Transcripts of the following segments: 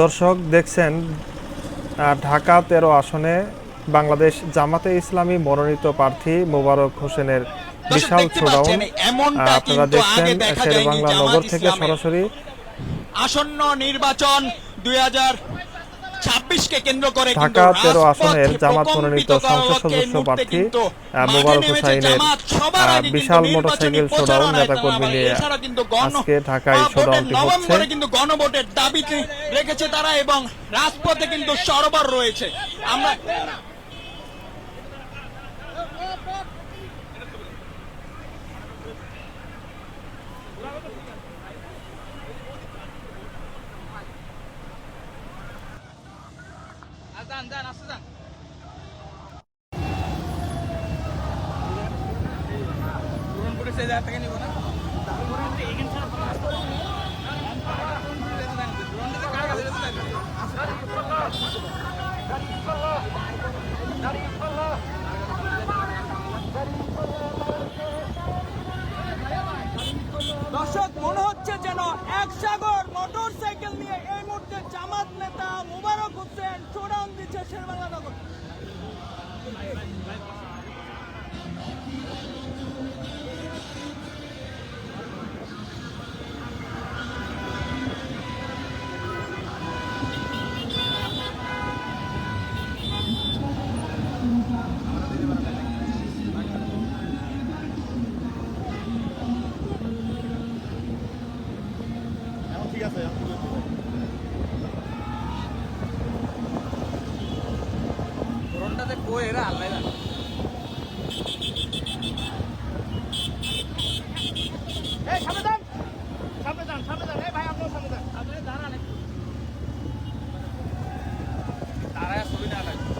দর্শক দেখছেন ঢাকা তেরো আসনে বাংলাদেশ জামাতে ইসলামী মনোনীত প্রার্থী মোবারক হোসেনের বিশাল শোডাউন আপনারা দেখছেন আগে দেখা শের যায়নি বাংলা নগর থেকে সরাসরি। আসন্ন নির্বাচন দুই হাজার ছাব্বিশকে কেন্দ্র করে ঢাকা তেরো আসনের জামাত মনোনীত সংসদ সদস্য প্রার্থী মোবারক হোসাইনের বিশাল মোটরসাইকেল শোডাউন প্রচারণায় নেতা কর্মী নিয়ে আজকে ঢাকায় শোডাউনটি হচ্ছে। কিন্তু গণভোটের দাবি রেখেছে তারা এবং রাজপথে কিন্তু সরবর রয়েছে। আমরা দর্শক, মনে হচ্ছে যেন এক সাগর মোটর সাইকেল নিয়ে এই মুহূর্তে জামাত নেতা মুবারক হোসেন শোডাউন দিচ্ছে പോയടാ അല്ലേടാ এই সামনে যান সামনে যান সামনে যান ভাই আপনার সামনে যান আপনি দাঁড়ান একটু দাঁড়ায় ছবি না লাগে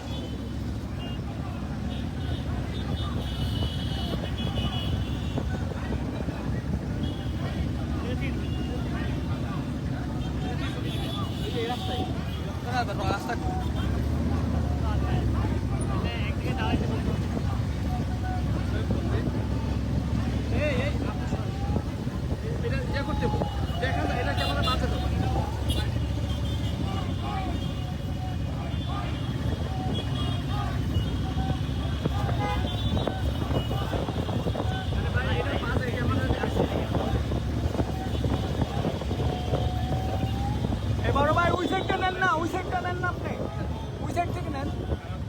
बरोबर उशेट का नाही ना उशेट का नाही ना आपले. उशेट ठीक नाही